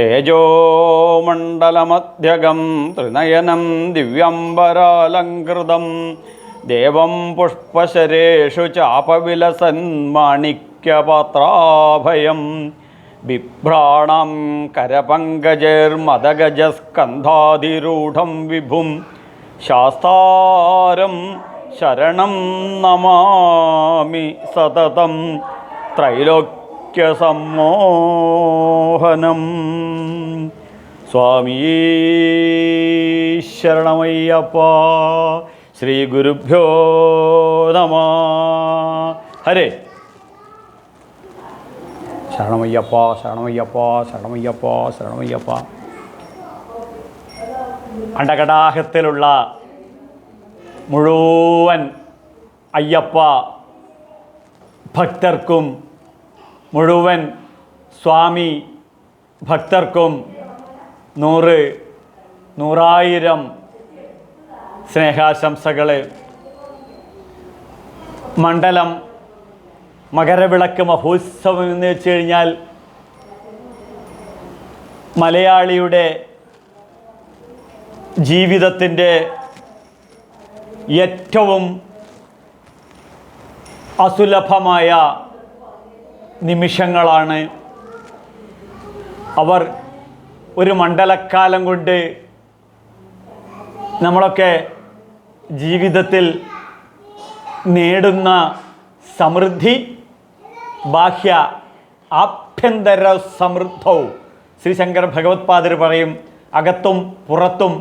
തേജോമണ്ഡലമധ്യകം ത്രിനയനം ദിവ്യംബരാലങ്കൃതം ദേവം പുഷ്പശരേഷു ചാപവിലസൻ മാണിക്യപാത്രാഭയം. ബിഭ്രാണം കരപങ്കജൈർമദഗജസ്കന്ധാതിരൂഢം വിഭും. ശാസ്താരം ശരണം നമാമി സതതം. ത്രൈലോക്യസമ്മോഹനം സ്വാമീ ശരണമയ്യപ്പ ശ്രീ ഗുരുഭ്യോ നമ. ഹരേ. ശരണമയ്യപ്പ ശരണമയ്യപ്പ ശരണമയ്യപ്പ ശരണമയ്യപ്പ. അണ്ടകടാഹത്തിലുള്ള മുഴുവൻ അയ്യപ്പ ഭക്തർക്കും മുഴുവൻ സ്വാമി ഭക്തർക്കും നൂറ് നൂറായിരം സ്നേഹാശംസകൾ മണ്ഡലം മകരവിളക്ക് മഹോത്സവം എന്ന് വെച്ച് കഴിഞ്ഞാൽ മലയാളിയുടെ ജീവിതത്തിന്റെ ഏറ്റവും അസുലഭമായ നിമിഷങ്ങളാണ്. അവർ ഒരു മണ്ഡലക്കാലം കൊണ്ട് നമ്മളൊക്കെ ജീവിതത്തിൽ നേടുന്ന സമൃദ്ധി ബാഹ്യ ആഭ്യന്തര സമൃദ്ധവും ശ്രീ ശങ്കര ഭഗവത്പാദർ പറയും അകത്തും പുറത്തും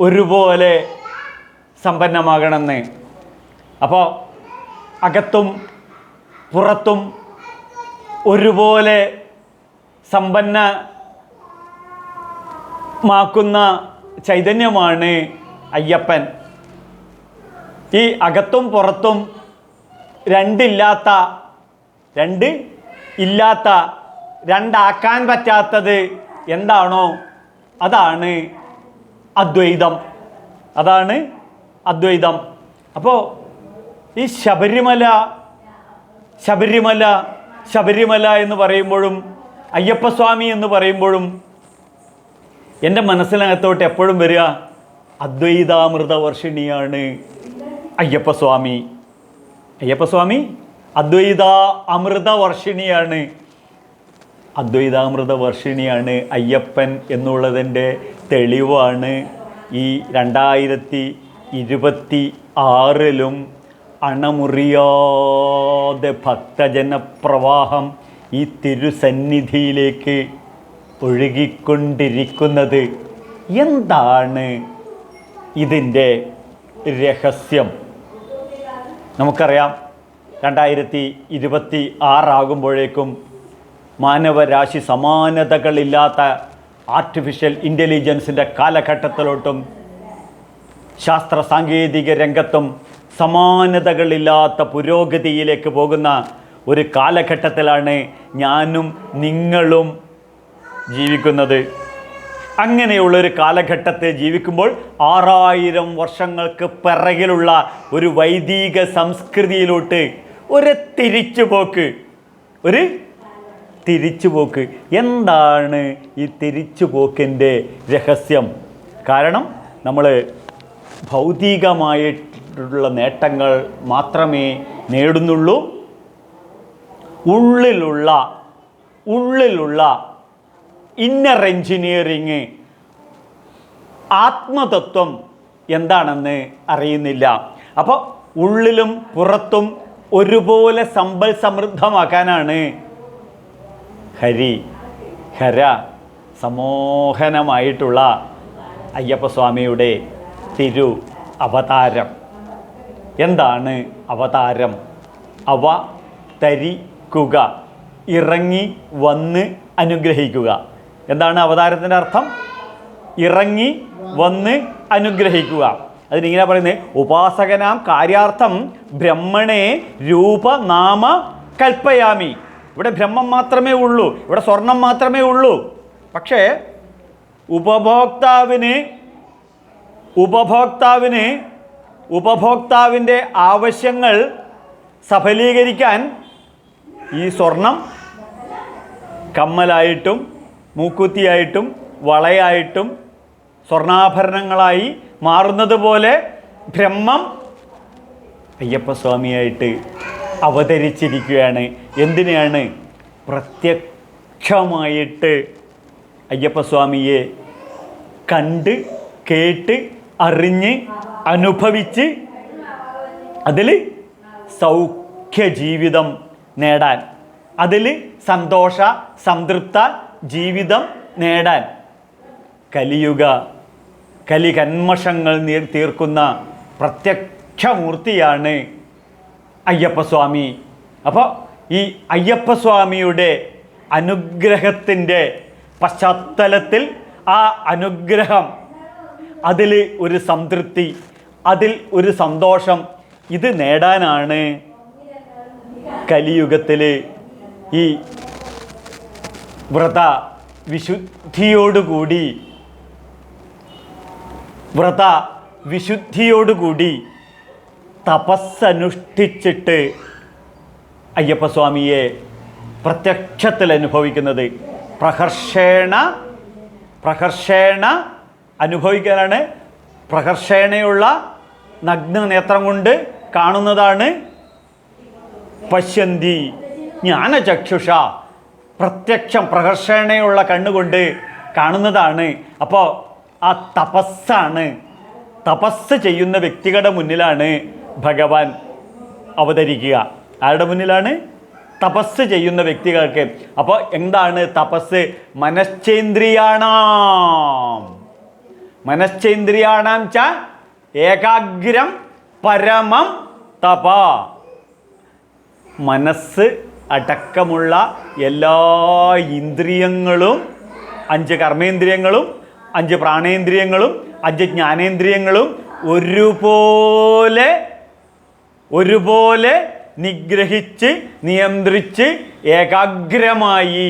ഒരുപോലെ സമ്പന്നമാകണമെന്ന്. അപ്പോൾ അകത്തും പുറത്തും ഒരുപോലെ സമ്പന്നമാക്കുന്ന ചൈതന്യമാണ് അയ്യപ്പൻ. ഈ അകത്തും പുറത്തും രണ്ടില്ലാത്ത രണ്ട് ഇല്ലാത്ത രണ്ടാക്കാൻ പറ്റാത്തത് എന്താണോ അതാണ് അദ്വൈതം. അതാണ് അദ്വൈതം. അപ്പോൾ ഈ ശബരിമല ശബരിമല ശബരിമല എന്ന് പറയുമ്പോഴും അയ്യപ്പസ്വാമി എന്ന് പറയുമ്പോഴും എന്റെ മനസ്സിനകത്തോട്ട് എപ്പോഴും വരിക അദ്വൈതാമൃത വർഷിണിയാണ് അയ്യപ്പസ്വാമി. അയ്യപ്പസ്വാമി അദ്വൈത അമൃത വർഷിണിയാണ് അദ്വൈതാമൃത വർഷിണിയാണ് അയ്യപ്പൻ എന്നുള്ളതിന്റെ തെളിവാണ് ഈ രണ്ടായിരത്തി ഇരുപത്തി ആറിലും അണമുറിയാതെ ഭക്തജനപ്രവാഹം ഈ തിരുസന്നിധിയിലേക്ക് ഒഴുകിക്കൊണ്ടിരിക്കുന്നത് എന്താണ് ഇതിന്റെ രഹസ്യം? നമുക്കറിയാം രണ്ടായിരത്തി ഇരുപത്തി ആറാകുമ്പോഴേക്കും മാനവരാശി സമാനതകളില്ലാത്ത ആർട്ടിഫിഷ്യൽ ഇന്റലിജൻസിന്റെ കാലഘട്ടത്തിലോട്ടും ശാസ്ത്ര സാങ്കേതിക രംഗത്തും സമാനതകളില്ലാത്ത പുരോഗതിയിലേക്ക് പോകുന്ന ഒരു കാലഘട്ടത്തിലാണ് ഞാനും നിങ്ങളും ജീവിക്കുന്നത്. അങ്ങനെയുള്ളൊരു കാലഘട്ടത്തെ ജീവിക്കുമ്പോൾ ആറായിരം വർഷങ്ങൾക്ക് പിറകിലുള്ള ഒരു വൈദിക സംസ്കൃതിയിലോട്ട് ഒരു തിരിച്ചുപോക്ക് ഒരു തിരിച്ചുപോക്ക്. എന്താണ് ഈ തിരിച്ചുപോക്കിന്റെ രഹസ്യം? കാരണം നമ്മൾ ഭൗതികമായിട്ടുള്ള നേട്ടങ്ങൾ മാത്രമേ നേടുന്നുള്ളൂ. ഉള്ളിലുള്ള ഉള്ളിലുള്ള ഇന്നർ എൻജിനീയറിങ് ആത്മതത്വം എന്താണെന്ന് അറിയുന്നില്ല. അപ്പോൾ ഉള്ളിലും പുറത്തും ഒരുപോലെ സമ്പൽ സമൃദ്ധമാക്കാനാണ് ഹരി ഹര സമോഹനമായിട്ടുള്ള അയ്യപ്പസ്വാമിയുടെ തിരു അവതാരം എന്താണ് അവതാരം? അവ തരിക്കുക ഇറങ്ങി വന്ന് അനുഗ്രഹിക്കുക. എന്താണ് അവതാരത്തിന്റെ അർത്ഥം? ഇറങ്ങി വന്ന് അനുഗ്രഹിക്കുക. അതിനിങ്ങനെ പറയുന്നത് ഉപാസകനാം കാര്യാർത്ഥം ബ്രഹ്മണേ രൂപനാമ കൽപ്പയാമി ഇവിടെ ബ്രഹ്മം മാത്രമേ ഉള്ളൂ ഇവിടെ സ്വർണം മാത്രമേ ഉള്ളൂ. പക്ഷേ ഉപഭോക്താവിന് ഉപഭോക്താവിന് ഉപഭോക്താവിന്റെ ആവശ്യങ്ങൾ സഫലീകരിക്കാൻ ഈ സ്വർണം കമ്മലായിട്ടും മൂക്കുത്തിയായിട്ടും വളയായിട്ടും സ്വർണാഭരണങ്ങളായി മാറുന്നത് പോലെ ബ്രഹ്മം അയ്യപ്പസ്വാമിയായിട്ട് അവതരിച്ചിരിക്കുകയാണ്. എന്തിനാണ് പ്രത്യക്ഷമായിട്ട് അയ്യപ്പസ്വാമിയെ കണ്ട് കേട്ട് അറിഞ്ഞ് അനുഭവിച്ച് അതിൽ സൗഖ്യ ജീവിതം നേടാൻ അതിൽ സന്തോഷ സംതൃപ്ത ജീവിതം നേടാൻ കലിയുഗ കലികന്മഷങ്ങൾ തീർക്കുന്ന പ്രത്യക്ഷമൂർത്തിയാണ് അയ്യപ്പസ്വാമി. അപ്പോൾ ഈ അയ്യപ്പസ്വാമിയുടെ അനുഗ്രഹത്തിന്റെ പശ്ചാത്തലത്തിൽ ആ അനുഗ്രഹം അതിൽ ഒരു സംതൃപ്തി അതിൽ ഒരു സന്തോഷം. ഇത് നേടാനാണ് കലിയുഗത്തിൽ ഈ വ്രത വിശുദ്ധിയോടുകൂടി വ്രത വിശുദ്ധിയോടുകൂടി തപസ്സനുഷ്ഠിച്ചിട്ട് അയ്യപ്പസ്വാമിയെ പ്രത്യക്ഷത്തിൽ അനുഭവിക്കുന്നത്. പ്രഹർഷേണ പ്രഹർഷേണ അനുഭവിക്കാനാണ് പ്രഹർഷേണയുള്ള നഗ്ന നേത്രം കൊണ്ട് കാണുന്നതാണ് പശ്യന്തി. ജ്ഞാനചക്ഷുഷ. പ്രത്യക്ഷം പ്രഹർഷണയുള്ള കണ്ണുകൊണ്ട് കാണുന്നതാണ്. അപ്പോൾ ആ തപസ്സാണ്. തപസ് ചെയ്യുന്ന വ്യക്തികളുടെ മുന്നിലാണ് ഭഗവാൻ അവതരിക്കുക. ആരുടെ മുന്നിലാണ്? തപസ് ചെയ്യുന്ന വ്യക്തികൾക്ക്. അപ്പോൾ എന്താണ് തപസ് മനശ്ചേന്ദ്രിയാണാം. മനശ്ചേന്ദ്രിയാണാം ച ഏകാഗ്രം പരമം തപ. മനസ്സ് അടക്കമുള്ള എല്ലാ ഇന്ദ്രിയങ്ങളും അഞ്ച് കർമ്മേന്ദ്രിയങ്ങളും അഞ്ച് പ്രാണേന്ദ്രിയങ്ങളും അഞ്ച് ജ്ഞാനേന്ദ്രിയങ്ങളും ഒരുപോലെ ഒരുപോലെ നിഗ്രഹിച്ച് നിയന്ത്രിച്ച് ഏകാഗ്രമായി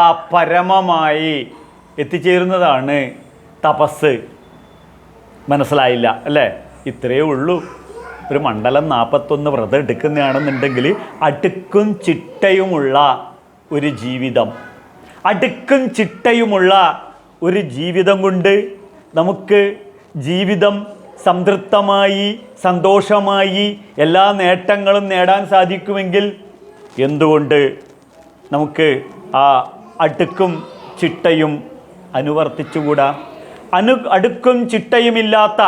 ആ പരമമായി എത്തിച്ചേരുന്നതാണ് തപസ്. മനസ്സിലായില്ല അല്ലേ? ഇത്രയേ ഉള്ളൂ. ഒരു മണ്ഡലം നാൽപ്പത്തൊന്ന് വ്രതം എടുക്കുന്നതാണെന്നുണ്ടെങ്കിൽ അടുക്കും ചിട്ടയുമുള്ള ഒരു ജീവിതം. അടുക്കും ചിട്ടയുമുള്ള ഒരു ജീവിതം കൊണ്ട് നമുക്ക് ജീവിതം സംതൃപ്തമായി സന്തോഷമായി എല്ലാ നേട്ടങ്ങളും നേടാൻ സാധിക്കുമെങ്കിൽ എന്തുകൊണ്ട് നമുക്ക് ആ അടുക്കും ചിട്ടയും അനുവർത്തിച്ചുകൂടാ? അനു അടുക്കും ചിട്ടയുമില്ലാത്ത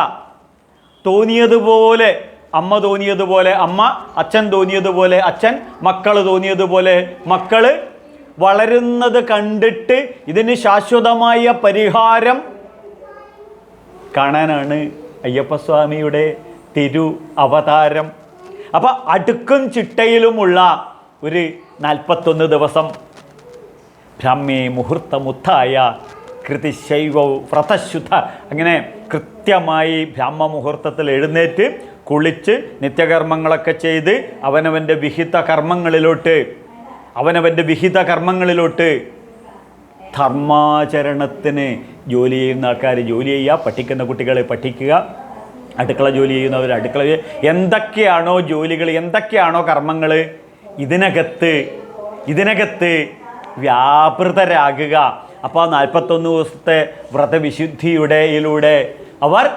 തോന്നിയതുപോലെ അമ്മ തോന്നിയതുപോലെ അമ്മ അച്ഛൻ തോന്നിയതുപോലെ അച്ഛൻ മക്കൾ തോന്നിയതുപോലെ മക്കൾ വളരുന്നത് കണ്ടിട്ട് ഇതിന് ശാശ്വതമായ പരിഹാരം കാണാനാണ് അയ്യപ്പസ്വാമിയുടെ തിരു അവതാരം. അപ്പം അടുക്കും ചിട്ടയിലുമുള്ള ഒരു നാൽപ്പത്തൊന്ന് ദിവസം ബ്രാഹ്മേ മുഹൂർത്തമുത്തായ കൃതിശൈവ വ്രതശുദ്ധ. അങ്ങനെ കൃത്യമായി ബ്രാഹ്മ മുഹൂർത്തത്തിൽ എഴുന്നേറ്റ് കുളിച്ച് നിത്യകർമ്മങ്ങളൊക്കെ ചെയ്ത് അവനവന്റെ വിഹിത കർമ്മങ്ങളിലോട്ട് അവനവന്റെ വിഹിത കർമ്മങ്ങളിലോട്ട് ധർമാചരണത്തിന് ജോലി ചെയ്യുന്ന ആൾക്കാർ ജോലി ചെയ്യുക പഠിക്കുന്ന കുട്ടികളെ പഠിക്കുക അടുക്കള ജോലി ചെയ്യുന്നവർ അടുക്കള എന്തൊക്കെയാണോ ജോലികൾ എന്തൊക്കെയാണോ കർമ്മങ്ങൾ ഇതിനകത്ത് ഇതിനകത്ത് വ്യാപൃതരാകുക. അപ്പോൾ ആ നാൽപ്പത്തൊന്ന് ദിവസത്തെ വ്രതവിശുദ്ധിയുടെയിലൂടെ അവർ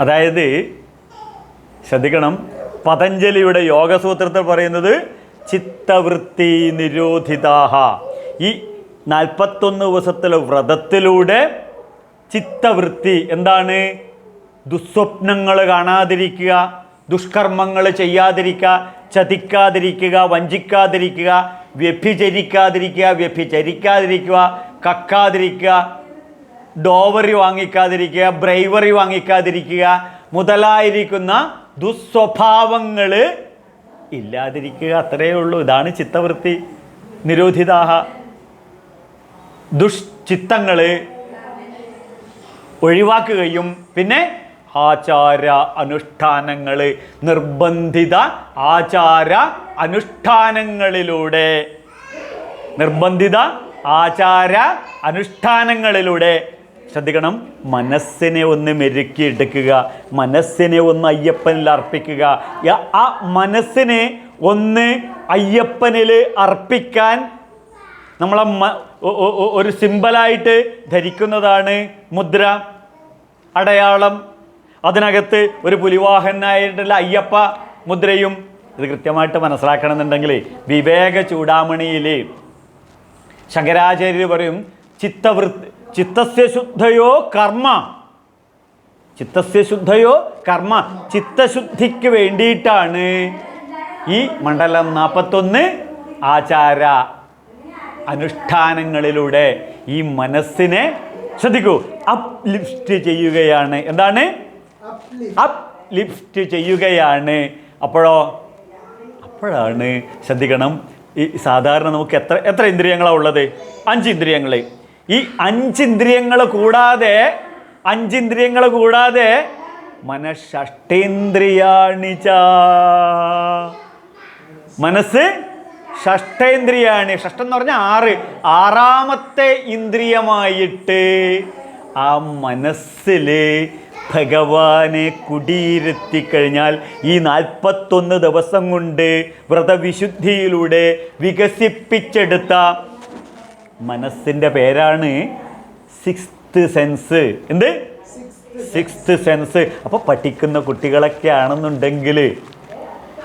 അതായത് ശ്രദ്ധിക്കണം പതഞ്ജലിയുടെ യോഗസൂത്രത്തിൽ പറയുന്നത് ചിത്തവൃത്തി നിരോധിതാഹ. ഈ നാൽപ്പത്തൊന്ന് ദിവസത്തിലെ വ്രതത്തിലൂടെ ചിത്തവൃത്തി എന്താണ്? ദുസ്വപ്നങ്ങൾ കാണാതിരിക്കുക ദുഷ്കർമ്മങ്ങൾ ചെയ്യാതിരിക്കുക ചതിക്കാതിരിക്കുക വഞ്ചിക്കാതിരിക്കുക വ്യഭിചരിക്കാതിരിക്കുക വ്യഭിചരിക്കാതിരിക്കുക കക്കാതിരിക്കുക ഡോവറി വാങ്ങിക്കാതിരിക്കുക ബ്രൈവറി വാങ്ങിക്കാതിരിക്കുക മുതലായിരിക്കുന്ന ദുസ്വഭാവങ്ങൾ ഇല്ലാതിരിക്കുക. അത്രയേ ഉള്ളൂ. ഇതാണ് ചിത്തവൃത്തി നിരോധിതാഹ. ദുഷ്ചിത്തങ്ങൾ ഒഴിവാക്കുകയും പിന്നെ ആചാര അനുഷ്ഠാനങ്ങൾ നിർബന്ധിത ആചാര അനുഷ്ഠാനങ്ങളിലൂടെ നിർബന്ധിത ആചാര അനുഷ്ഠാനങ്ങളിലൂടെ ശ്രദ്ധിക്കണം മനസ്സിനെ ഒന്ന് മെരുക്കി മെരുക്കിയെടുക്കുക മനസ്സിനെ ഒന്ന് അയ്യപ്പനിൽ അർപ്പിക്കുക. ആ മനസ്സിനെ ഒന്ന് അയ്യപ്പനിൽ അർപ്പിക്കാൻ നമ്മളെ ഒരു സിമ്പലായിട്ട് ധരിക്കുന്നതാണ് മുദ്ര അടയാളം. അതിനകത്ത് ഒരു പുലിവാഹനായിട്ടുള്ള അയ്യപ്പ മുദ്രയും ഇത് കൃത്യമായിട്ട് മനസ്സിലാക്കണമെന്നുണ്ടെങ്കിൽ വിവേക ചൂടാമണിയിൽ ശങ്കരാചാര്യർ പറയും ചിത്തവൃത്തി ചിത്തസ്യ ശുദ്ധയോ കർമ്മ ചിത്തസ്യ ശുദ്ധയോ കർമ്മ ചിത്തശുദ്ധിക്ക് വേണ്ടിയിട്ടാണ്. ഈ മണ്ഡലം നാൽപ്പത്തൊന്ന് ആചാര അനുഷ്ഠാനങ്ങളിലൂടെ ഈ മനസ്സിനെ ശ്രദ്ധിക്കൂ. അപ് ലിഫ്റ്റ് ചെയ്യുകയാണ്. എന്താണ്? അപ് ലിഫ്റ്റ് ചെയ്യുകയാണ്. അപ്പോഴോ അപ്പോഴാണ് ശ്രദ്ധിക്കണം. ഈ സാധാരണ നമുക്ക് എത്ര എത്ര ഇന്ദ്രിയങ്ങളാണ് ഉള്ളത്? അഞ്ച് ഇന്ദ്രിയങ്ങൾ ഈ അഞ്ച് ഇന്ദ്രിയങ്ങൾ കൂടാതെ അഞ്ച് ഇന്ദ്രിയങ്ങൾ കൂടാതെ മനഷ്ടേന്ദ്രിയാണിച്ച മനസ്സ് ഷഷ്ടേന്ദ്രിയാണ് ഷഷ്ടം എന്ന് പറഞ്ഞാൽ ആറ്. ആറാമത്തെ ഇന്ദ്രിയമായിട്ട് ആ മനസ്സിൽ ഭഗവാനെ കുടിയിരുത്തി കഴിഞ്ഞാൽ ഈ നാൽപ്പത്തൊന്ന് ദിവസം കൊണ്ട് വ്രതവിശുദ്ധിയിലൂടെ വികസിപ്പിച്ചെടുത്ത മനസ്സിന്റെ പേരാണ് സിക്സ്ത് സെൻസ്. എന്ത്? Sixth sense. അപ്പോൾ പഠിക്കുന്ന കുട്ടികളൊക്കെ ആണെന്നുണ്ടെങ്കിൽ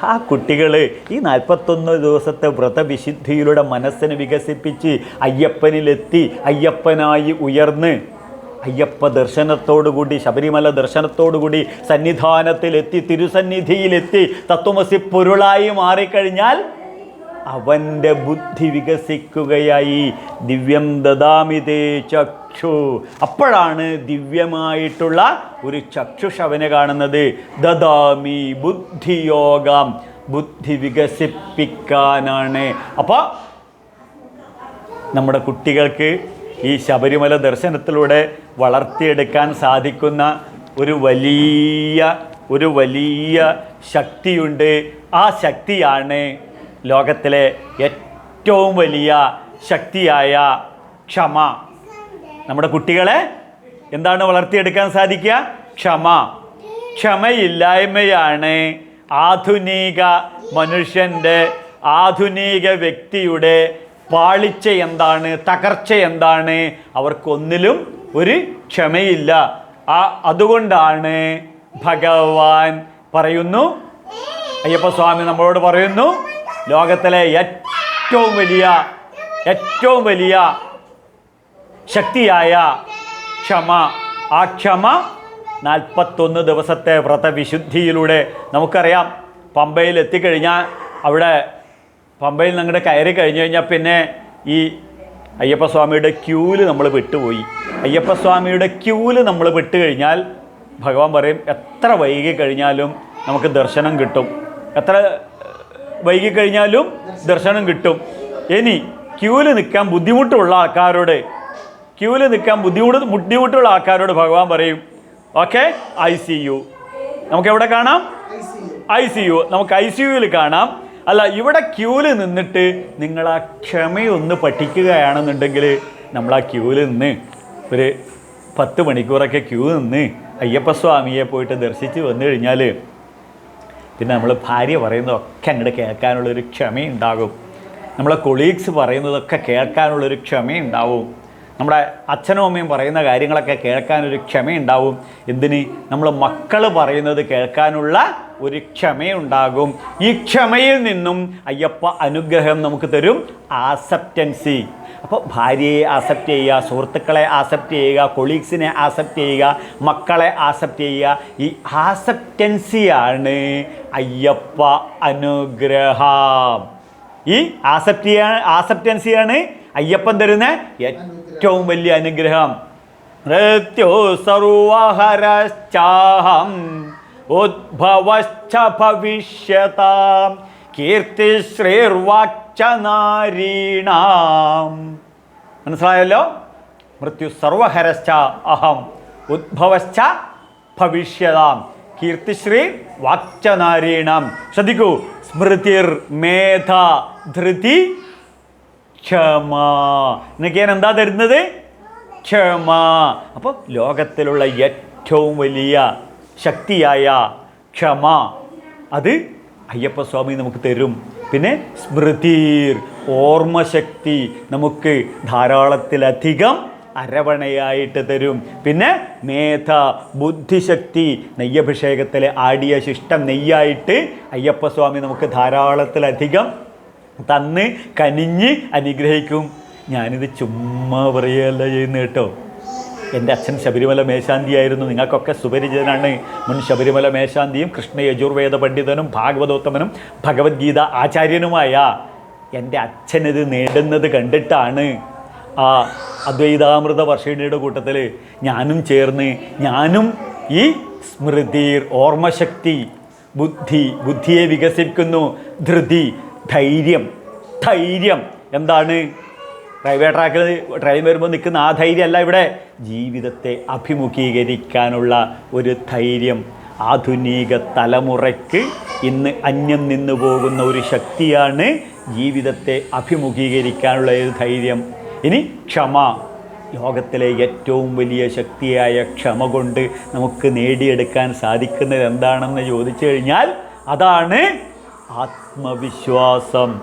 ആ കുട്ടികൾ ഈ നാൽപ്പത്തൊന്ന് ദിവസത്തെ വ്രതവിശുദ്ധിയിലൂടെ മനസ്സിനെ വികസിപ്പിച്ച് അയ്യപ്പനിലെത്തി അയ്യപ്പനായി ഉയർന്ന് അയ്യപ്പ ദർശനത്തോടുകൂടി ശബരിമല ദർശനത്തോടുകൂടി സന്നിധാനത്തിലെത്തി തിരുസന്നിധിയിലെത്തി തത്വമസി പൊരുളായി മാറിക്കഴിഞ്ഞാൽ അവന്റെ ബുദ്ധി വികസിക്കുകയായി. ദിവ്യം ദദാമിതേ ചക്ഷു. അപ്പോഴാണ് ദിവ്യമായിട്ടുള്ള ഒരു ചക്ഷുഷ് അവനെ കാണുന്നത്. ദദാമി ബുദ്ധിയോഗം. ബുദ്ധി വികസിപ്പിക്കാനാണ്. അപ്പോൾ നമ്മുടെ കുട്ടികൾക്ക് ഈ ശബരിമല ദർശനത്തിലൂടെ വളർത്തിയെടുക്കാൻ സാധിക്കുന്ന ഒരു വലിയ ഒരു വലിയ ശക്തിയുണ്ട്. ആ ശക്തിയാണ് ലോകത്തിലെ ഏറ്റവും വലിയ ശക്തിയായ ക്ഷമ. നമ്മുടെ കുട്ടികളെ എന്താണ് വളർത്തിയെടുക്കാൻ സാധിക്കുക? ക്ഷമ. ക്ഷമയില്ലായ്മയാണ് ആധുനിക മനുഷ്യന്റെ ആധുനിക വ്യക്തിയുടെ പാളിച്ച എന്താണ് തകർച്ച എന്താണ് അവർക്കൊന്നിലും ഒരു ക്ഷമയില്ല. ആ അതുകൊണ്ടാണ് ഭഗവാൻ പറയുന്നു അയ്യപ്പസ്വാമി നമ്മളോട് പറയുന്നു ലോകത്തിലെ ഏറ്റവും വലിയ ഏറ്റവും വലിയ ശക്തിയായ ക്ഷമ ആ ക്ഷമ നാൽപ്പത്തൊന്ന് ദിവസത്തെ വ്രതവിശുദ്ധിയിലൂടെ നമുക്കറിയാം. പമ്പയിൽ എത്തിക്കഴിഞ്ഞാൽ അവിടെ പമ്പയിൽ നിങ്ങളുടെ കയറി കഴിഞ്ഞു കഴിഞ്ഞാൽ പിന്നെ ഈ അയ്യപ്പസ്വാമിയുടെ ക്യൂൽ നമ്മൾ വിട്ടുപോയി. അയ്യപ്പസ്വാമിയുടെ ക്യൂൽ നമ്മൾ വിട്ട് കഴിഞ്ഞാൽ ഭഗവാൻ പറയും എത്ര വൈകി കഴിഞ്ഞാലും നമുക്ക് ദർശനം കിട്ടും. എത്ര വൈകി കഴിഞ്ഞാലും ദർശനം കിട്ടും. ഇനി ക്യൂൽ നിൽക്കാൻ ബുദ്ധിമുട്ടുള്ള ആൾക്കാരോട് ക്യൂൽ നിൽക്കാൻ ബുദ്ധിമുട്ട് ബുദ്ധിമുട്ടുള്ള ആൾക്കാരോട് ഭഗവാൻ പറയും ഓക്കെ ഐ സി യു. നമുക്ക് എവിടെ കാണാം? I C U. നമുക്ക് ഐ സി യുവിൽ കാണാം. അല്ല ഇവിടെ ക്യൂൽ നിന്നിട്ട് നിങ്ങൾ ആ ക്ഷമയൊന്ന് പഠിക്കുകയാണെന്നുണ്ടെങ്കിൽ നമ്മൾ ആ ക്യൂൽ നിന്ന് ഒരു പത്ത് മണിക്കൂറൊക്കെ ക്യൂ നിന്ന് അയ്യപ്പസ്വാമിയെ പോയിട്ട് ദർശിച്ച് വന്നു കഴിഞ്ഞാൽ പിന്നെ നമ്മൾ ഭാര്യ പറയുന്നതൊക്കെ അങ്ങോട്ട് കേൾക്കാനുള്ളൊരു ക്ഷമയുണ്ടാകും. നമ്മളെ കൊളീഗ്സ് പറയുന്നതൊക്കെ കേൾക്കാനുള്ളൊരു ക്ഷമയുണ്ടാവും. നമ്മുടെ അച്ഛനും അമ്മയും പറയുന്ന കാര്യങ്ങളൊക്കെ കേൾക്കാനൊരു ക്ഷമയുണ്ടാവും. എന്തിന്? നമ്മൾ മക്കൾ പറയുന്നത് കേൾക്കാനുള്ള ഒരു ക്ഷമയുണ്ടാകും ഈ ക്ഷമയിൽ നിന്നും അയ്യപ്പ അനുഗ്രഹം നമുക്ക് തരും. ആസെപ്റ്റൻസി അപ്പോൾ ഭാര്യയെ ആസെപ്റ്റ് ചെയ്യുക സുഹൃത്തുക്കളെ ആസെപ്റ്റ് ചെയ്യുക കൊളീഗ്സിനെ ആസെപ്റ്റ് ചെയ്യുക മക്കളെ ആസെപ്റ്റ് ചെയ്യുക. ഈ ആസെപ്റ്റൻസിയാണ് അയ്യപ്പ അനുഗ്രഹം. ഈ ആസെപ്റ്റ് ചെയ്യാൻ ആസെപ്റ്റൻസിയാണ് അയ്യപ്പൻ തരുന്ന ഏറ്റവും വലിയ അനുഗ്രഹം. സർവഹരശ്ചാഹം. ഉദ്ഭവശ്ച ഭവിഷ്യതാം കീർത്തിശ്രീർവാക്ച നാരീണാം മനസ്സിലായല്ലോ? മൃത്യു സർവഹരശ്ച അഹം ഉദ്ഭവശ്ച ഭവിഷ്യതാം കീർത്തിശ്രീ വാക്ചനാരീണം ശ്രദ്ധിക്കൂ. സ്മൃതിർ മേധ ധൃതി ക്ഷമ. എന്നൊക്കെ ഞാൻ എന്താ തരുന്നത്? ക്ഷമ. അപ്പോൾ ലോകത്തിലുള്ള ഏറ്റവും വലിയ ശക്തിയായ ക്ഷമ. അത് അയ്യപ്പസ്വാമി നമുക്ക് തരും. പിന്നെ സ്മൃതിർ ഓർമ്മശക്തി നമുക്ക് ധാരാളത്തിലധികം അരവണയായിട്ട് തരും. പിന്നെ മേധ ബുദ്ധിശക്തി നെയ്യഭിഷേകത്തിലെ ആടിയ ശിഷ്ടം നെയ്യായിട്ട് അയ്യപ്പസ്വാമി നമുക്ക് ധാരാളത്തിലധികം തന്ന് കനിഞ്ഞ് അനുഗ്രഹിക്കും. ഞാനിത് ചുമ്മാ പറയുകയല്ല ചെയ്യുന്നു കേട്ടോ. എന്റെ അച്ഛൻ ശബരിമല മേശാന്തിയായിരുന്നു. നിങ്ങൾക്കൊക്കെ സുപരിചിതനാണ്. മുൻ ശബരിമല മേശാന്തിയും കൃഷ്ണ യജുർവേദ പണ്ഡിതനും ഭാഗവതോത്തമനും ഭഗവത്ഗീത ആചാര്യനുമായ എന്റെ അച്ഛനിത് നേടുന്നത് കണ്ടിട്ടാണ് ആ അദ്വൈതാമൃത വർഷിണിയുടെ കൂട്ടത്തിൽ ഞാനും ചേർന്ന് ഞാനും ഈ സ്മൃതി ഓർമ്മശക്തി ബുദ്ധി ബുദ്ധിയെ വികസിപ്പിക്കുന്നു ധൃതി ധൈര്യം ധൈര്യം. എന്താണ്? റെയിൽവേ ട്രാക്കിൽ ട്രെയിൻ വരുമ്പോൾ നിൽക്കുന്ന ആ ധൈര്യമല്ല ഇവിടെ. ജീവിതത്തെ അഭിമുഖീകരിക്കാനുള്ള ഒരു ധൈര്യം ആധുനിക തലമുറയ്ക്ക് ഇന്ന് അന്യം നിന്നു പോകുന്ന ഒരു ശക്തിയാണ് ജീവിതത്തെ അഭിമുഖീകരിക്കാനുള്ള ഒരു ധൈര്യം. ഇനി ക്ഷമ. ലോകത്തിലെ ഏറ്റവും വലിയ ശക്തിയായ ക്ഷമ കൊണ്ട് നമുക്ക് നേടിയെടുക്കാൻ സാധിക്കുന്നത് എന്താണെന്ന് ചോദിച്ചു കഴിഞ്ഞാൽ അതാണ് ആത്മവിശ്വാസം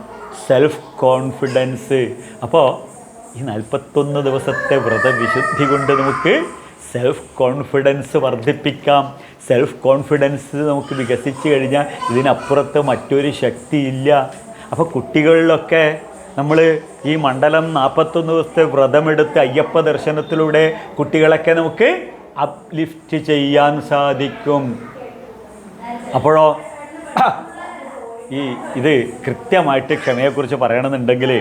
സെൽഫ് കോൺഫിഡൻസ് അപ്പോൾ ഈ നാൽപ്പത്തൊന്ന് ദിവസത്തെ വ്രതവിശുദ്ധി കൊണ്ട് നമുക്ക് സെൽഫ് കോൺഫിഡൻസ് വർദ്ധിപ്പിക്കാം. സെൽഫ് കോൺഫിഡൻസ് നമുക്ക് വികസിച്ച് കഴിഞ്ഞാൽ ഇതിനപ്പുറത്ത് മറ്റൊരു ശക്തിയില്ല. അപ്പോൾ കുട്ടികളിലൊക്കെ നമ്മൾ ഈ മണ്ഡലം നാൽപ്പത്തൊന്ന് ദിവസത്തെ വ്രതമെടുത്ത് അയ്യപ്പ ദർശനത്തിലൂടെ കുട്ടികളൊക്കെ നമുക്ക് അപ്ലിഫ്റ്റ് ചെയ്യാൻ സാധിക്കും. അപ്പോഴോ ഈ ഇത് കൃത്യമായിട്ട് ക്ഷമയെക്കുറിച്ച് പറയണമെന്നുണ്ടെങ്കിൽ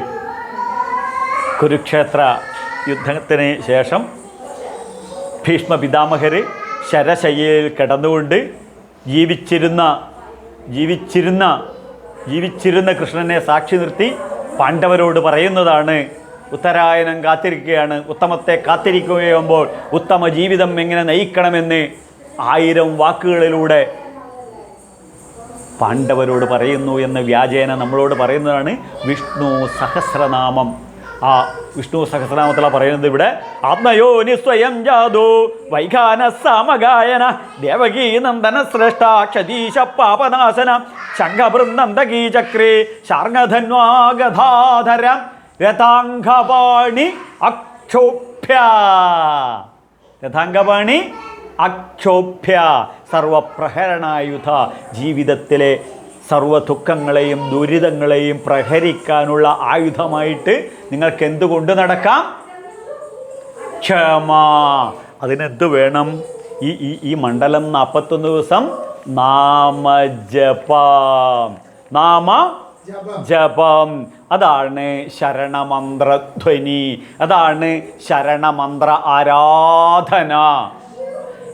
കുരുക്ഷേത്ര യുദ്ധത്തിന് ശേഷം ഭീഷ്മ പിതാമഹർ ശരശയ്യയിൽ കിടന്നുകൊണ്ട് ജീവിച്ചിരുന്ന ജീവിച്ചിരുന്ന ജീവിച്ചിരുന്ന കൃഷ്ണനെ സാക്ഷി നിർത്തി പാണ്ഡവരോട് പറയുന്നതാണ് ഉത്തരായനം കാത്തിരിക്കുകയാണ്. ഉത്തമത്തെ കാത്തിരിക്കുകയാകുമ്പോൾ ഉത്തമ ജീവിതം എങ്ങനെ നയിക്കണമെന്ന് ആയിരം വാക്കുകളിലൂടെ പാണ്ഡവരോട് പറയുന്നു എന്ന വ്യാജേന നമ്മളോട് പറയുന്നതാണ് വിഷ്ണു സഹസ്രനാമം. ആ വിഷ്ണു സഹസ്രനാമത്തിലാണ് പറയുന്നത് ഇവിടെ ആത്മയോനി സ്വയം ജാതു വൈഖാന സമഗായന ദേവകീ നന്ദന ശ്രേഷ്ഠ ക്ഷതീശ പാപനാശന ശംഖബൃന്ദന്തകീ ചക്രേ ശാർഗധന്വാഗധാധരം രഥാംഗപാണി അക്ഷോഭ്യ. രഥാംഗപാണി അക്ഷോഭ്യ സർവപ്രഹരണായുധ ജീവിതത്തിലെ സർവ ദുഃഖങ്ങളെയും ദുരിതങ്ങളെയും പ്രഹരിക്കാനുള്ള ആയുധമായിട്ട് നിങ്ങൾക്ക് എന്തുകൊണ്ട് നടക്കാം? ക്ഷമ. അതിനെന്ത് വേണം? ഈ ഈ ഈ മണ്ഡലം നാൽപ്പത്തൊന്ന് ദിവസം നാമജപം. നാമ ജപം. അതാണ് ശരണമന്ത്രധ്വനി. അതാണ് ശരണമന്ത്ര ആരാധന.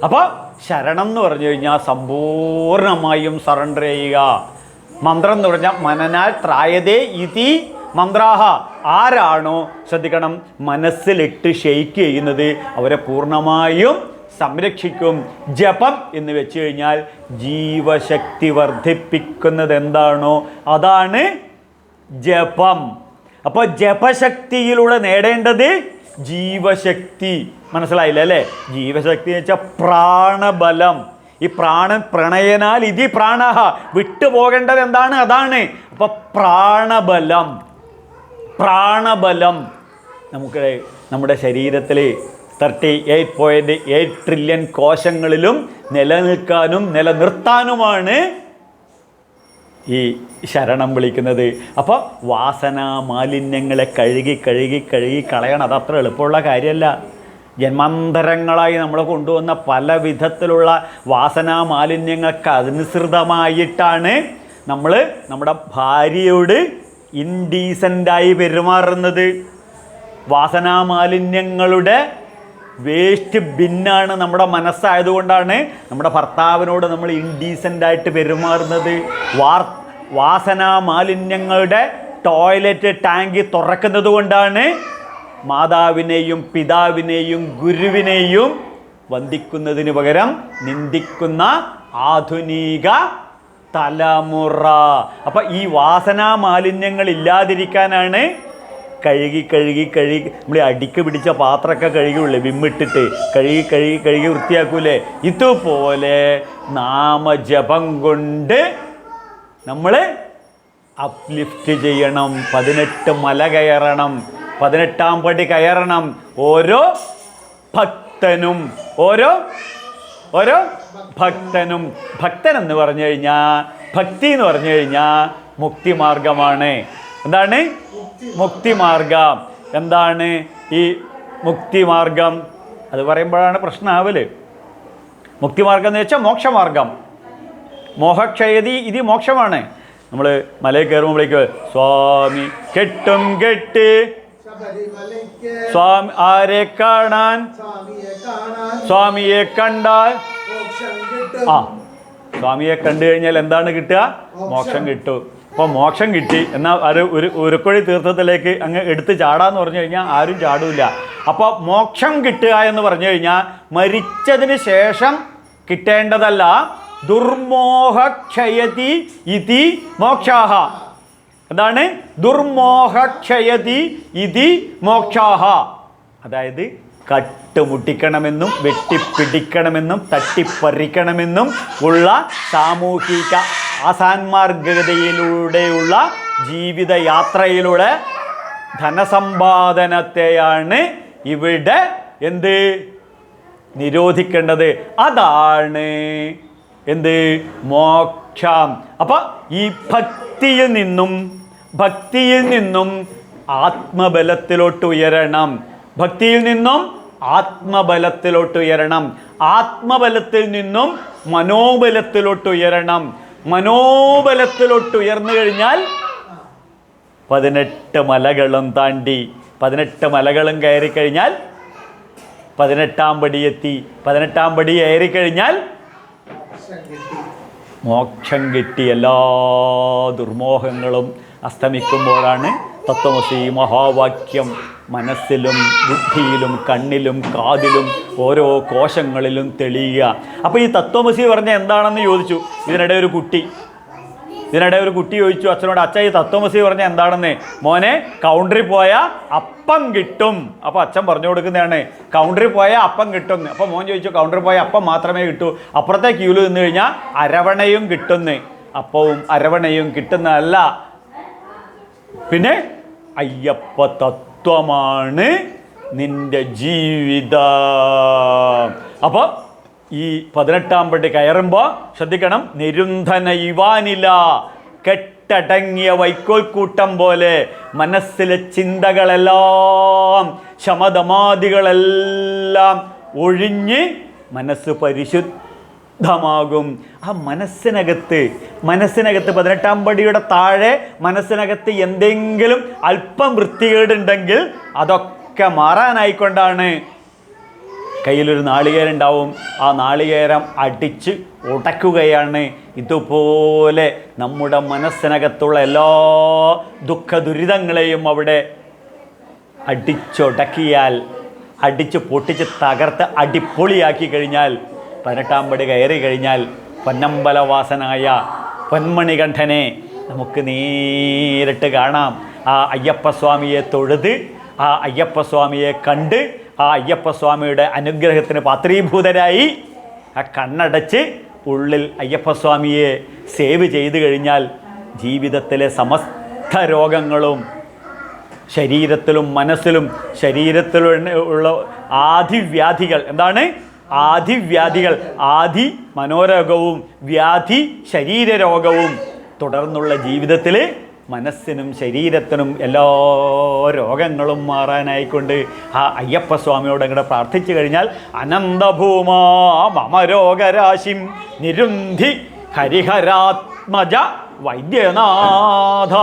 അപ്പോൾ ശരണം എന്ന് പറഞ്ഞു കഴിഞ്ഞാൽ സമ്പൂർണമായും സറണ്ടർ ചെയ്യുക. മന്ത്രം എന്ന് പറഞ്ഞാൽ മനനാൽ ത്രായതേ ഇതി മന്ത്രാഹ. ആരാണോ ശ്രദ്ധിക്കണം മനസ്സിലിട്ട് ഷെയ്ക്ക് ചെയ്യുന്നത് അവരെ പൂർണമായും സംരക്ഷിക്കും. ജപം എന്ന് വെച്ച് കഴിഞ്ഞാൽ ജീവശക്തി വർദ്ധിപ്പിക്കുന്നത് എന്താണോ അതാണ് ജപം. അപ്പോൾ ജപശക്തിയിലൂടെ നേടേണ്ടത് ജീവശക്തി. മനസ്സിലായില്ല? അല്ലേ? ജീവശക്തി എന്ന് വെച്ചാൽ പ്രാണബലം. ഈ പ്രാണൻ പ്രണയനാൽ ഇതി പ്രാണ വിട്ടുപോകേണ്ടത് എന്താണ് അതാണ്. അപ്പൊ പ്രാണബലം. പ്രാണബലം. നമുക്ക് നമ്മുടെ ശരീരത്തിൽ thirty eight point eight trillion കോശങ്ങളിലും നിലനിൽക്കാനും നിലനിർത്താനുമാണ് ഈ ശരണം വിളിക്കുന്നത്. അപ്പോൾ വാസന മാലിന്യങ്ങളെ കഴുകി കഴുകി കഴുകി കളയണം. അത് അത്ര എളുപ്പമുള്ള കാര്യമല്ല. ജന്മാന്തരങ്ങളായി നമ്മൾ കൊണ്ടുവന്ന പല വിധത്തിലുള്ള വാസനാ മാലിന്യങ്ങൾക്ക് അനുസൃതമായിട്ടാണ് നമ്മൾ നമ്മുടെ ഭാര്യയോട് ഇൻഡീസന്റായി പെരുമാറുന്നത്. വാസനാ മാലിന്യങ്ങളുടെ വേസ്റ്റ് ബിന്നാണ് നമ്മുടെ മനസ്സായതുകൊണ്ടാണ് നമ്മുടെ ഭർത്താവിനോട് നമ്മൾ ഇൻഡീസന്റായിട്ട് പെരുമാറുന്നത്. വാർ വാസനാ മാലിന്യങ്ങളുടെ ടോയ്ലറ്റ് ടാങ്ക് തുറക്കുന്നത് കൊണ്ടാണ് മാതാവിനെയും പിതാവിനെയും ഗുരുവിനെയും വന്ദിക്കുന്നതിന് പകരം നിന്ദിക്കുന്ന ആധുനിക തലമുറ. അപ്പം ഈ വാസനാ മാലിന്യങ്ങൾ ഇല്ലാതിരിക്കാനാണ് കഴുകി കഴുകി കഴുകി നമ്മൾ അടിക്ക് പിടിച്ച പാത്രമൊക്കെ കഴുകിയുള്ളേ വിമ്മിട്ടിട്ട്. കഴുകി കഴുകി കഴുകി വൃത്തിയാക്കൂലേ? ഇതുപോലെ നാമജപം കൊണ്ട് നമ്മൾ അപ്ലിഫ്റ്റ് ചെയ്യണം. പതിനെട്ട് മല കയറണം. പതിനെട്ടാം പടി കയറണം. ഓരോ ഭക്തനും ഓരോ ഓരോ ഭക്തനും. ഭക്തൻ എന്ന് പറഞ്ഞു കഴിഞ്ഞാൽ ഭക്തി എന്ന് പറഞ്ഞു കഴിഞ്ഞാൽ മുക്തിമാർഗമാണ്. എന്താണ്? മുക്തിമാർഗം. എന്താണ് ഈ മുക്തിമാർഗം? അത് പറയുമ്പോഴാണ് പ്രശ്നമാവൽ മുക്തിമാർഗം എന്ന് വെച്ചാൽ മോക്ഷമാർഗം. മോഹക്ഷയതി ഇത് മോക്ഷമാണ്. നമ്മൾ മലയിൽ കയറുമ്പോഴേക്ക് സ്വാമി കെട്ടും കെട്ട് സ്വാമി ആരെ കാണാൻ? സ്വാമിയെ കണ്ടാൽ ആ സ്വാമിയെ കണ്ടു കഴിഞ്ഞാൽ എന്താണ് കിട്ടുക? മോക്ഷം. കിട്ടും. അപ്പോൾ മോക്ഷം കിട്ടി. എന്നാൽ അത് ഒരു ഉരുക്കൊഴി തീർത്ഥത്തിലേക്ക് അങ്ങ് എടുത്ത് ചാടാന്ന് പറഞ്ഞു കഴിഞ്ഞാൽ ആരും ചാടൂല. അപ്പോൾ മോക്ഷം കിട്ടുക എന്ന് പറഞ്ഞു കഴിഞ്ഞാൽ മരിച്ചതിന് ശേഷം കിട്ടേണ്ടതല്ല ദുർമോഹക്ഷയതി ഇതി മോക്ഷാഹ. എന്താണ്? ദുർമോഹക്ഷയതി ഇതി മോക്ഷാഹ. അതായത് കട്ടുമുട്ടിക്കണമെന്നും വെട്ടിപ്പിടിക്കണമെന്നും തട്ടിപ്പറിക്കണമെന്നും ഉള്ള സാമൂഹിക ആസാൻമാർഗതയിലൂടെയുള്ള ജീവിതയാത്രയിലൂടെ ധനസമ്പാദനത്തെയാണ് ഇവിടെ എന്ത്? നിരോധിക്കേണ്ടത്. അതാണ് എന്ത്? മോക്ഷം. അപ്പൊ ഈ ഭക്തിയിൽ നിന്നും ഭക്തിയിൽ നിന്നും ആത്മബലത്തിലോട്ട് ഉയരണം ഭക്തിയിൽ നിന്നും ആത്മബലത്തിലോട്ട് ഉയരണം ആത്മബലത്തിൽ നിന്നും മനോബലത്തിലോട്ട് ഉയരണം മനോബലത്തിലോട്ട് ഉയർന്നു കഴിഞ്ഞാൽ പതിനെട്ട് മലകളും താണ്ടി പതിനെട്ട് മലകളും കയറി കഴിഞ്ഞാൽ പതിനെട്ടാം പടി എത്തി. പതിനെട്ടാം പടി കയറി കഴിഞ്ഞാൽ മോക്ഷം കിട്ടി. എല്ലാ ദുർമോഹങ്ങളും അസ്തമിക്കുമ്പോഴാണ് തത്വമസി മഹാവാക്യം മനസ്സിലും ബുദ്ധിയിലും കണ്ണിലും കാതിലും ഓരോ കോശങ്ങളിലും തെളിയുക. അപ്പോൾ ഈ തത്വമസി പറഞ്ഞ എന്താണെന്ന് ചോദിച്ചു. ഇതിനിടെ ഒരു കുട്ടി. ഇതിനിടെ ഒരു കുട്ടി ചോദിച്ചു അച്ഛനോട് അച്ഛ ഈ തത്വമസി പറഞ്ഞ എന്താണെന്ന്? മോനെ കൗണ്ടറിൽ പോയാൽ അപ്പം കിട്ടും. അപ്പോൾ അച്ഛൻ പറഞ്ഞു കൊടുക്കുന്നതാണ് കൗണ്ടറിൽ പോയാൽ അപ്പം കിട്ടും. അപ്പോൾ മോൻ ചോദിച്ചു കൗണ്ടറിൽ പോയാൽ അപ്പം മാത്രമേ കിട്ടൂ. അപ്പുറത്തെ ക്യൂൽ നിന്ന് കഴിഞ്ഞാൽ അരവണയും കിട്ടുന്നു. അപ്പവും അരവണയും കിട്ടുന്നതല്ല പിന്നെ അയ്യപ്പ തത്വമാണ് നിന്റെ ജീവിത. അപ്പോൾ ഈ പതിനെട്ടാം പടി കയറുമ്പോൾ ശ്രദ്ധിക്കണം നിരുന്ധന ഇവാനില കെട്ടടങ്ങിയ വൈക്കോൽ കൂട്ടം പോലെ മനസ്സിലെ ചിന്തകളെല്ലാം ശമതമാദികളെല്ലാം ഒഴിഞ്ഞ് മനസ്സ് പരിശുദ്ധമാകും ആ മനസ്സിനകത്ത് മനസ്സിനകത്ത് പതിനെട്ടാം പടിയുടെ താഴെ മനസ്സിനകത്ത് എന്തെങ്കിലും അല്പം വൃത്തികേടുണ്ടെങ്കിൽ അതൊക്കെ മാറാനായിക്കൊണ്ടാണ്. കയ്യിലൊരു നാളികേരം ഉണ്ടാവും ആ നാളികേരം അടിച്ച് ഉടക്കുകയാണ്. ഇതുപോലെ നമ്മുടെ മനസ്സിനകത്തുള്ള എല്ലാ ദുഃഖ ദുരിതങ്ങളെയും അവിടെ അടിച്ചൊടക്കിയാൽ അടിച്ച് പൊട്ടിച്ച് തകർത്ത് അടിപൊളിയാക്കി കഴിഞ്ഞാൽ പതിനെട്ടാം പടി കയറി കഴിഞ്ഞാൽ പൊന്നമ്പലവാസനായ പൊന്മണികണ്ഠനെ നമുക്ക് നേരിട്ട് കാണാം. ആ അയ്യപ്പസ്വാമിയെ തൊഴുത് ആ അയ്യപ്പസ്വാമിയെ കണ്ട് ആ അയ്യപ്പസ്വാമിയുടെ അനുഗ്രഹത്തിന് പാത്രീഭൂതരായി ആ കണ്ണടച്ച് ഉള്ളിൽ അയ്യപ്പസ്വാമിയെ സേവ് ചെയ്തു കഴിഞ്ഞാൽ ജീവിതത്തിലെ സമസ്ത രോഗങ്ങളും ശരീരത്തിലും മനസ്സിലും ശരീരത്തിലും ഉള്ള ആദിവ്യാധികൾ എന്താണ്? ആദിവ്യാധികൾ ആദി മനോരോഗവും വ്യാധി ശരീരരോഗവും. തുടർന്നുള്ള ജീവിതത്തിൽ മനസ്സിനും ശരീരത്തിനും എല്ലാ രോഗങ്ങളും മാറാനായിക്കൊണ്ട് ആ അയ്യപ്പ സ്വാമിയോട് അങ്ങോട്ട് പ്രാർത്ഥിച്ചു കഴിഞ്ഞാൽ അനന്തഭൂമാ മമരോഗരാശിം നിരുന്ധി ഹരിഹരാത്മജ വൈദ്യനാഥ.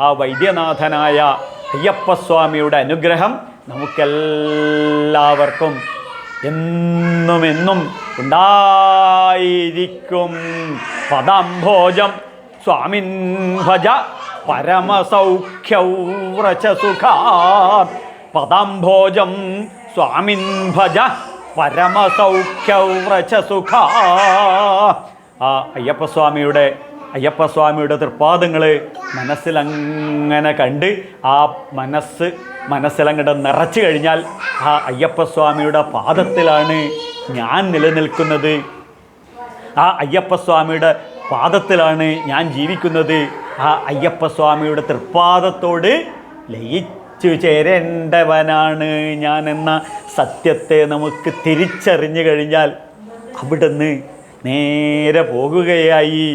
ആ വൈദ്യനാഥനായ അയ്യപ്പ അയ്യപ്പസ്വാമിയുടെ അനുഗ്രഹം നമുക്കെല്ലാവർക്കും എന്നും എന്നും ഉണ്ടായിരിക്കും പദംഭോജം സ്വാമിൻ ഭജ പരമസൗഖ്യൗരചസുഖാ പദംഭോജം സ്വാമിൻ ഭജ പരമസൗഖ്യൗരചസുഖാ ആ അയ്യപ്പസ്വാമിയുടെ അയ്യപ്പസ്വാമിയുടെ തൃപ്പാദങ്ങൾ മനസ്സിലങ്ങനെ കണ്ട് ആ മനസ്സ് മനസ്സിലങ്ങോട്ട് നിറച്ചു കഴിഞ്ഞാൽ ആ അയ്യപ്പസ്വാമിയുടെ പാദത്തിലാണ് ഞാൻ നിലനിൽക്കുന്നത്. ആ അയ്യപ്പസ്വാമിയുടെ പാദത്തിലാണ് ഞാൻ ജീവിക്കുന്നത്. ആ അയ്യപ്പസ്വാമിയുടെ തൃപ്പാദത്തോട് ലയിച്ചു ചേരേണ്ടവനാണ് ഞാൻ എന്ന സത്യത്തെ നമുക്ക് തിരിച്ചറിഞ്ഞു കഴിഞ്ഞാൽ അവിടുന്ന് നേരെ പോകുകയായി.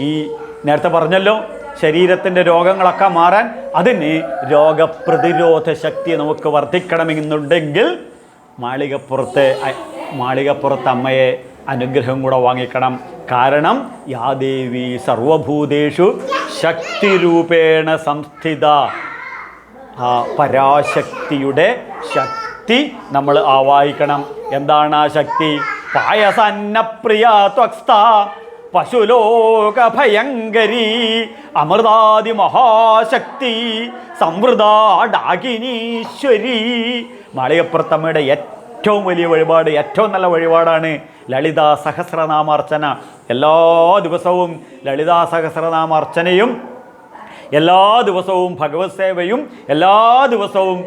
ഈ നേരത്തെ പറഞ്ഞല്ലോ ശരീരത്തിന്റെ രോഗങ്ങളൊക്കെ മാറാൻ അതിന് രോഗപ്രതിരോധ ശക്തി നമുക്ക് വർദ്ധിക്കണമെന്നുണ്ടെങ്കിൽ മാളികപ്പുറത്തെ മാളികപ്പുറത്തെ അമ്മയെ അനുഗ്രഹം കൂടെ വാങ്ങിക്കണം. കാരണം യാദേവി സർവഭൂതേഷു ശക്തിരൂപേണ സംസ്ഥിത. ആ പരാശക്തിയുടെ ശക്തി നമ്മൾ ആവാഹിക്കണം. എന്താണ് ആ ശക്തി? പായസന്നപ്രിയ ത്വക്സ്ഥ പശുലോക ഭയങ്കരി അമൃതാദി മഹാശക്തി സംവൃതാടാകിനീശ്വരി മാളികപ്പുറത്തമ്മയുടെ ഏറ്റവും വലിയ വഴിപാട് ഏറ്റവും നല്ല വഴിപാടാണ് ലളിതാ സഹസ്രനാമാർച്ചന എല്ലാ ദിവസവും ലളിതാ സഹസ്രനാമാർച്ചനയും എല്ലാ ദിവസവും ഭഗവത് സേവയും എല്ലാ ദിവസവും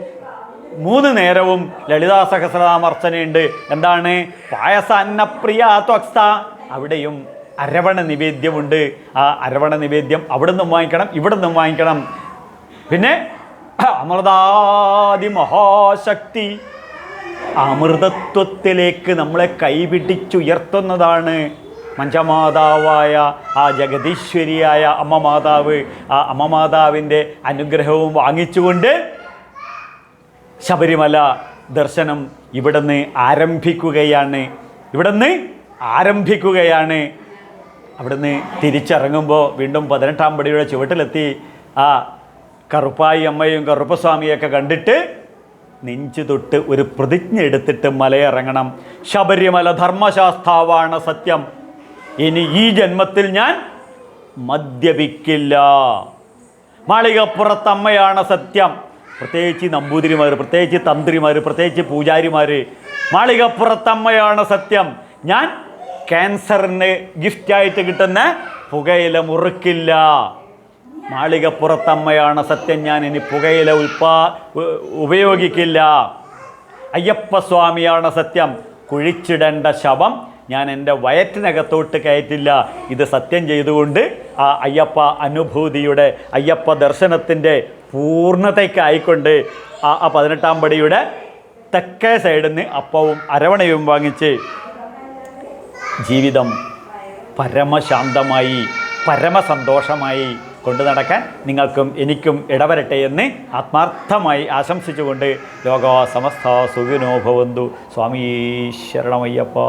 മൂന്ന് നേരവും ലളിതാ സഹസ്രനാമർച്ചനയുണ്ട് എന്താണ്? പായസ അന്നപ്രിയ ത്വക്സ്ഥ അവിടെയും അരവണ നിവേദ്യമുണ്ട്. ആ അരവണ നിവേദ്യം അവിടെ നിന്നും വാങ്ങിക്കണം ഇവിടെ നിന്നും വാങ്ങിക്കണം. പിന്നെ അമൃതാദി മഹാശക്തി അമൃതത്വത്തിലേക്ക് നമ്മളെ കൈപിടിച്ചുയർത്തുന്നതാണ്. മഞ്ചമാതാവായ ആ ജഗതീശ്വരിയായ അമ്മ മാതാവ് ആ അമ്മ മാതാവിന്റെ അനുഗ്രഹവും വാങ്ങിച്ചുകൊണ്ട് ശബരിമല ദർശനം ഇവിടുന്ന് ആരംഭിക്കുകയാണ്. ഇവിടുന്ന് ആരംഭിക്കുകയാണ്. അവിടുന്ന് തിരിച്ചിറങ്ങുമ്പോൾ വീണ്ടും പതിനെട്ടാം പടിയുടെ ചുവട്ടിലെത്തി ആ കറുപ്പായി അമ്മയും കറുപ്പസ്വാമിയൊക്കെ കണ്ടിട്ട് നെഞ്ചു തൊട്ട് ഒരു പ്രതിജ്ഞ എടുത്തിട്ട് മലയിറങ്ങണം. ശബരിമല ധർമ്മശാസ്താവാണ് സത്യം. ഇനി ഈ ജന്മത്തിൽ ഞാൻ മദ്യപിക്കില്ല. മാളികപ്പുറത്തമ്മയാണ് സത്യം. പ്രത്യേകിച്ച് നമ്പൂതിരിമാർ പ്രത്യേകിച്ച് തന്ത്രിമാർ പ്രത്യേകിച്ച് പൂജാരിമാർ മാളികപ്പുറത്തമ്മയാണ് സത്യം. ഞാൻ ക്യാൻസറിന് ഗിഫ്റ്റായിട്ട് കിട്ടുന്ന പുകയില മുറുക്കില്ല. മാളികപ്പുറത്തമ്മയാണ് സത്യം ഞാൻ ഇനി പുകയില ഉൽപാ ഉപയോഗിക്കില്ല. അയ്യപ്പസ്വാമിയാണ് സത്യം. കുഴിച്ചിടേണ്ട ശവം ഞാൻ എന്റെ വയറ്റിനകത്തോട്ട് കയറ്റില്ല. ഇത് സത്യം ചെയ്തുകൊണ്ട് ആ അയ്യപ്പ അനുഭൂതിയുടെ അയ്യപ്പ ദർശനത്തിന്റെ പൂർണതയ്ക്കായിക്കൊണ്ട് ആ പതിനെട്ടാം പടിയുടെ തെക്കേ സൈഡിൽ നിന്ന് അപ്പവും അരവണയും വാങ്ങിച്ച് ജീവിതം പരമശാന്തമായി പരമസന്തോഷമായി കൊണ്ടു നടക്കാൻ നിങ്ങൾക്കും എനിക്കും ഇടവരട്ടെ എന്ന് ആത്മാർത്ഥമായി ആശംസിച്ചുകൊണ്ട് ലോക സമസ്ത സുഖിനോ ഭവന്തു. സ്വാമീ ശരണമയ്യപ്പ.